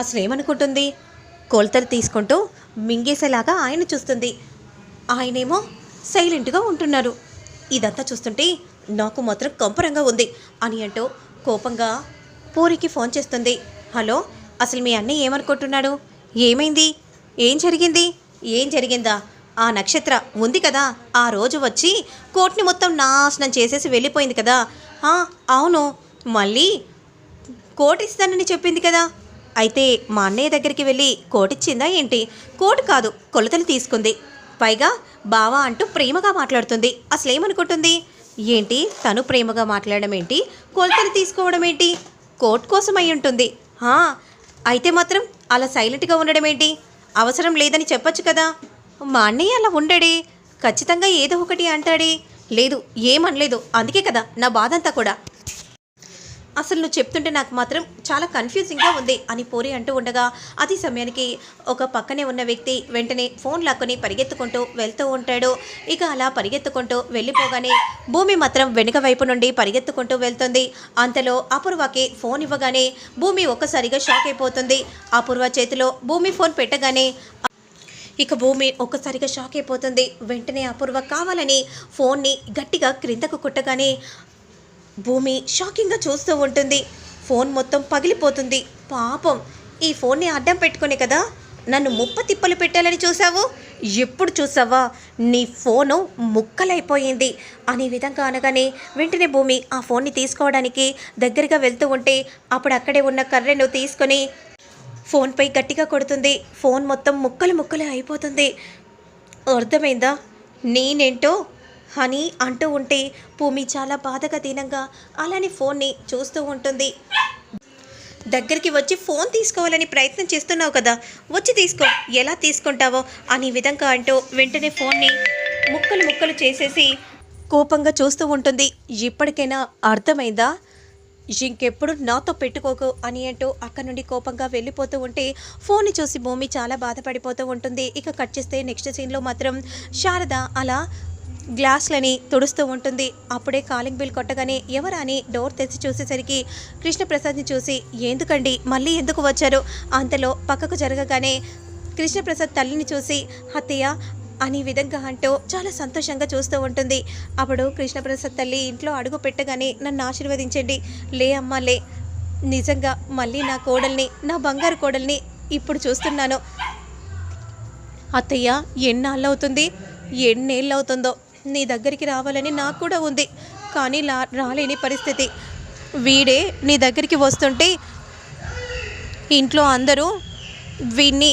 అసలు ఏమనుకుంటుంది కొలతలు తీసుకుంటూ మింగేసేలాగా ఆయన చూస్తుంది. ఆయనేమో సైలెంట్గా ఉంటున్నారు ఇదంతా చూస్తుంటే నాకు మాత్రం కంపరంగా ఉంది అని అంటూ కోపంగా పూరికి ఫోన్ చేస్తుంది. హలో అసలు మీ అన్నయ్య ఏమనుకుంటున్నాడు? ఏమైంది? ఏం జరిగింది? ఏం జరిగిందా? ఆ నక్షత్ర ఉంది కదా ఆ రోజు వచ్చి కోట్ని మొత్తం నాశనం చేసేసి వెళ్ళిపోయింది కదా. అవును మళ్ళీ కోట్ ఇస్తానని చెప్పింది కదా. అయితే మా అన్నయ్య దగ్గరికి వెళ్ళి కోటిచ్చిందా ఏంటి? కోటు కాదు కొలతలు తీసుకుంది. పైగా బావా అంటూ ప్రేమగా మాట్లాడుతుంది. అసలు ఏమనుకుంటుంది ఏంటి? తను ప్రేమగా మాట్లాడడం ఏంటి? కొలతలు తీసుకోవడం ఏంటి? కోట్ కోసం అయి ఉంటుంది. "హా, అయితే మాత్రం అలా సైలెంట్గా ఉండడం ఏంటి? అవసరం లేదని చెప్పొచ్చు కదా? మా అన్నయ్య అలా ఉండడే. ఖచ్చితంగా ఏదో ఒకటి అంటాడే. లేదు ఏమనలేదు. అందుకే కదా నా బాధ అంతా కూడా. అసలు నువ్వు చెప్తుంటే నాకు మాత్రం చాలా కన్ఫ్యూజింగ్గా ఉంది అని పూరి అంటూ ఉండగా అతి సమయానికి ఒక పక్కనే ఉన్న వ్యక్తి వెంటనే ఫోన్ లాక్కొని పరిగెత్తుకుంటూ వెళ్తూ ఉంటాడు. ఇక అలా పరిగెత్తుకుంటూ వెళ్ళిపోగానే భూమి మాత్రం వెనుక వైపు నుండి పరిగెత్తుకుంటూ వెళ్తుంది. అంతలో అపూర్వకి ఫోన్ ఇవ్వగానే భూమి ఒక్కసారిగా షాక్ అయిపోతుంది. అపూర్వ చేతిలో భూమి ఫోన్ పెట్టగానే ఇక భూమి ఒక్కసారిగా షాక్ అయిపోతుంది. వెంటనే అపూర్వ కావాలని ఫోన్ని గట్టిగా క్రిందకు కొట్టగానే భూమి షాకింగ్గా చూస్తూ ఉంటుంది. ఫోన్ మొత్తం పగిలిపోతుంది. పాపం ఈ ఫోన్ని అడ్డం పెట్టుకునే కదా? నన్ను ముప్ప తిప్పలు పెట్టాలని చూసావు ఎప్పుడు చూసావా? నీ ఫోను ముక్కలైపోయింది. అనే విధంగా అనగానే వెంటనే భూమి ఆ ఫోన్ని తీసుకోవడానికి దగ్గరగా వెళ్తూ ఉంటే అప్పుడు అక్కడే ఉన్న కర్రెను తీసుకొని ఫోన్పై గట్టిగా కొడుతుంది. ఫోన్ మొత్తం ముక్కలు ముక్కలు అయిపోతుంది. అర్థమైందా? నేనేంటో? అని అంటూ ఉంటే భూమి చాలా బాధగా దీనంగా అలానే ఫోన్ని చూస్తూ ఉంటుంది. దగ్గరికి వచ్చి ఫోన్ తీసుకోవాలని ప్రయత్నం చేస్తున్నావు కదా వచ్చి తీసుకో ఎలా తీసుకుంటావో అనే విధంగా అంటూ వెంటనే ఫోన్ని ముక్కలు ముక్కలు చేసేసి కోపంగా చూస్తూ ఉంటుంది. ఇప్పటికైనా అర్థమైందా? ఇంకెప్పుడు నాతో పెట్టుకోకు అని అంటూ అక్కడ నుండి కోపంగా వెళ్ళిపోతూ ఉంటే ఫోన్ని చూసి భూమి చాలా బాధపడిపోతూ ఉంటుంది. ఇక కట్ చేస్తే నెక్స్ట్ సీన్లో మాత్రం శారద అలా గ్లాస్లని తుడుస్తూ ఉంటుంది. అప్పుడే కాలింగ్ బిల్ కొట్టగానే ఎవరా అని డోర్ తెచ్చి చూసేసరికి కృష్ణప్రసాద్ని చూసి ఎందుకండి? మళ్ళీ ఎందుకు వచ్చారు? అంతలో పక్కకు జరగగానే కృష్ణప్రసాద్ తల్లిని చూసి అత్తయ్య అనే విధంగా అంటూ చాలా సంతోషంగా చూస్తూ ఉంటుంది. అప్పుడు కృష్ణప్రసాద్ తల్లి ఇంట్లో అడుగు పెట్టగానే నన్ను ఆశీర్వదించండి. లే అమ్మా లే. నిజంగా మళ్ళీ నా కోడల్ని నా బంగారు కోడల్ని ఇప్పుడు చూస్తున్నాను. అత్తయ్య ఎన్నాళ్ళు అవుతుంది ఎన్నేళ్ళు అవుతుందో నీ దగ్గరికి రావాలని నాకు కూడా ఉంది. కానీ లా రాలేని పరిస్థితి. వీడే నీ దగ్గరికి వస్తుంటే ఇంట్లో అందరూ వీన్ని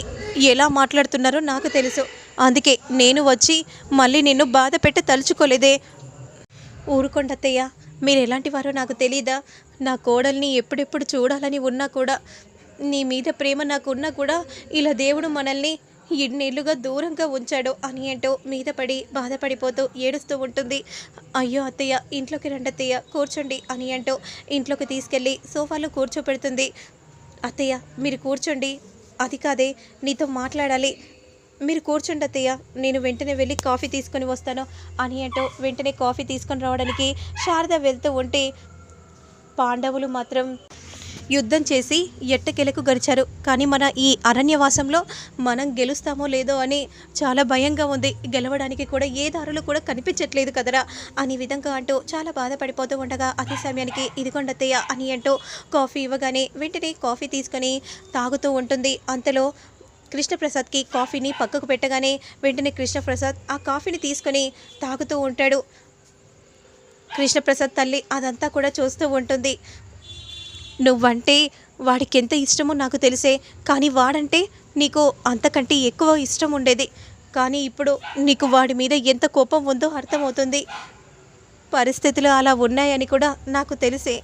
ఎలా మాట్లాడుతున్నారో నాకు తెలుసు. అందుకే నేను వచ్చి మళ్ళీ నిన్ను బాధ పెట్టి తలుచుకోలేదే. ఊరుకోండత్తయ్య మీరు ఎలాంటి వారో నాకు తెలియదా నా కోడల్ని ఎప్పుడెప్పుడు చూడాలని ఉన్నా కూడా నీ మీద ప్రేమ నాకు ఉన్నా కూడా ఇలా దేవుడు మనల్ని ఇన్నేళ్ళుగా దూరంగా ఉంచాడు అని అంటూ మీద పడి బాధపడిపోతూ ఏడుస్తూ ఉంటుంది. అయ్యో అత్తయ్య ఇంట్లోకి రండి అత్తయ్య కూర్చోండి అని అంటూ ఇంట్లోకి తీసుకెళ్ళి సోఫాలో కూర్చోపెడుతుంది అత్తయ్య మీరు కూర్చోండి. అది కాదే నీతో మాట్లాడాలి. మీరు కూర్చోండి అత్తయ్య నేను వెంటనే వెళ్ళి కాఫీ తీసుకొని వస్తాను అని అంటూ వెంటనే కాఫీ తీసుకొని రావడానికి శారద వెళ్తూ ఉంటే పాండవులు మాత్రం యుద్ధం చేసి ఎట్టకెలకు గడిచారు. కానీ మన ఈ అరణ్యవాసంలో మనం గెలుస్తామో లేదో అని చాలా భయంగా ఉంది. గెలవడానికి కూడా ఏ దారులు కూడా కనిపించట్లేదు కదరా అని విధంగా అంటూ చాలా బాధపడిపోతూ ఉండగా అతి సమయానికి ఇదిగొండతయ్య అని అంటూ కాఫీ ఇవ్వగానే వెంటనే కాఫీ తీసుకొని తాగుతూ ఉంటుంది. అంతలో కృష్ణప్రసాద్కి కాఫీని పక్కకు పెట్టగానే వెంటనే కృష్ణప్రసాద్ ఆ కాఫీని తీసుకొని తాగుతూ ఉంటాడు. కృష్ణప్రసాద్ తల్లి అదంతా కూడా చూస్తూ ఉంటుంది. నువ్వంటే వాడికి ఎంత ఇష్టమో నాకు తెలిసే కానీ వాడంటే నీకు అంతకంటే ఎక్కువ ఇష్టం ఉండేది. కానీ ఇప్పుడు నీకు వాడి మీద ఎంత కోపం ఉందో అర్థమవుతుంది. పరిస్థితులు అలా ఉన్నాయని కూడా నాకు తెలిసే.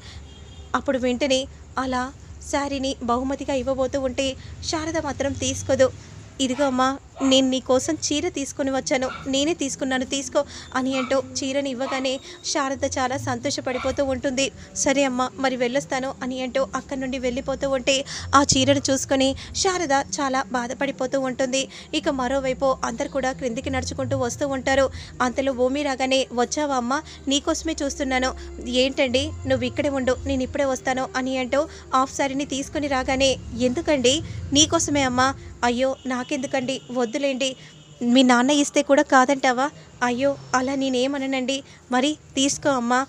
అప్పుడు వెంటనే అలా శారీని బహుమతిగా ఇవ్వబోతూ ఉంటే శారద మాత్రం తీసుకోదు. ఇదిగో అమ్మా నేను నీ కోసం చీర తీసుకొని వచ్చాను. నేనే తీసుకున్నాను. తీసుకో అని అంటూ చీరని ఇవ్వగానే శారద చాలా సంతోషపడిపోతూ ఉంటుంది. సరే అమ్మ మరి వెళ్ళొస్తాను అని అంటూ అక్కడి నుండి వెళ్ళిపోతూ ఉంటే ఆ చీరను చూసుకొని శారద చాలా బాధపడిపోతూ ఉంటుంది. ఇక మరోవైపు అందరు కూడా క్రిందికి నడుచుకుంటూ వస్తూ ఉంటారు. అంతలో భూమి రాగానే వచ్చావా అమ్మ? నీకోసమే చూస్తున్నాను. ఏంటండి? నువ్వు ఇక్కడే ఉండు. నేను ఇప్పుడే వస్తాను అని అంటూ ఆఫ్ సారీని తీసుకొని రాగానే ఎందుకండి? నీకోసమే అమ్మా? అయ్యో నాకెందుకండి? వద్దులేండి. మీ నాన్న ఇస్తే కూడా కాదంటావా? అయ్యో అలా నేనేమననండి. మరి తీసుకో అమ్మా.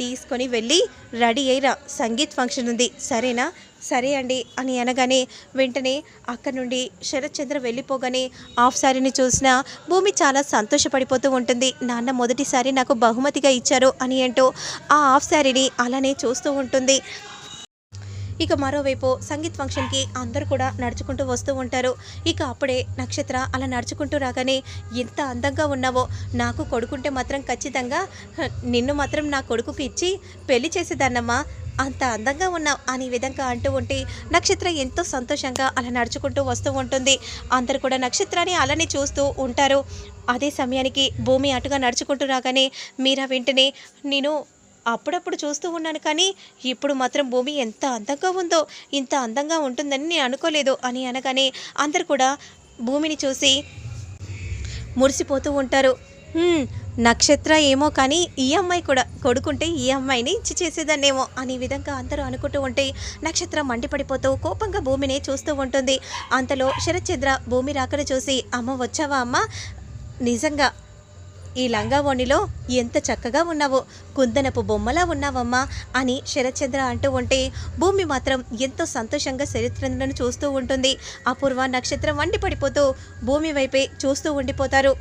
తీసుకొని వెళ్ళి రెడీ అయ్యిరా సంగీత్ ఫంక్షన్ ఉంది. సరేనా? సరే అండి అని అనగానే వెంటనే అక్కడ నుండి శరత్చంద్ర వెళ్ళిపోగానే ఆఫ్ సారీని చూసిన భూమి చాలా సంతోషపడిపోతూ ఉంటుంది. నాన్న మొదటిసారి నాకు బహుమతిగా ఇచ్చారు అని అంటూ ఆ ఆఫ్ సారీని అలానే చూస్తూ ఉంటుంది. ఇక మరోవైపు సంగీత్ ఫంక్షన్కి అందరూ కూడా నడుచుకుంటూ వస్తూ ఉంటారు. ఇక అప్పుడే నక్షత్ర అలా నడుచుకుంటూ రాగానే ఎంత అందంగా ఉన్నావో! నాకు కొడుకుంటే మాత్రం ఖచ్చితంగా నిన్ను మాత్రం నా కొడుకుకి ఇచ్చి పెళ్ళి చేసేదాన్నమ్మా! అంత అందంగా ఉన్నావు! అనే విధంగా అంటూ ఉంటే నక్షత్ర ఎంతో సంతోషంగా అలా నడుచుకుంటూ వస్తూ ఉంటుంది. అందరు కూడా నక్షత్రాన్ని అలానే చూస్తూ ఉంటారు. అదే సమయానికి భూమి అటుగా నడుచుకుంటూ రాగానే మీరా వెంటనే నేను అప్పుడప్పుడు చూస్తూ ఉన్నాను కానీ ఇప్పుడు మాత్రం భూమి ఎంత అందంగా ఉందో ఇంత అందంగా ఉంటుందని నేను అనుకోలేదు అని అనగానే అందరు కూడా భూమిని చూసి మురిసిపోతూ ఉంటారు. నక్షత్ర ఏమో కానీ ఈ అమ్మాయి కూడా కొడుకుంటే ఈ అమ్మాయిని ఇచ్చి చేసేదాన్నేమో అనే విధంగా అందరూ అనుకుంటూ ఉంటే నక్షత్రం మండిపడిపోతూ కోపంగా భూమిని చూస్తూ ఉంటుంది. అంతలో శరచంద్ర భూమి రాకను చూసి అమ్మ వచ్చావా అమ్మ? నిజంగా ఈ లంగా ఓణిలో ఎంత చక్కగా ఉన్నావో కుందనపు బొమ్మలా ఉన్నావమ్మా అని శరచంద్ర అంటూ ఉంటే భూమి మాత్రం ఎంతో సంతోషంగా శరచంద్రను చూస్తూ ఉంటుంది. అపూర్వ నక్షత్రం వండి పడిపోతూ భూమి వైపే చూస్తూ ఉండిపోతారు.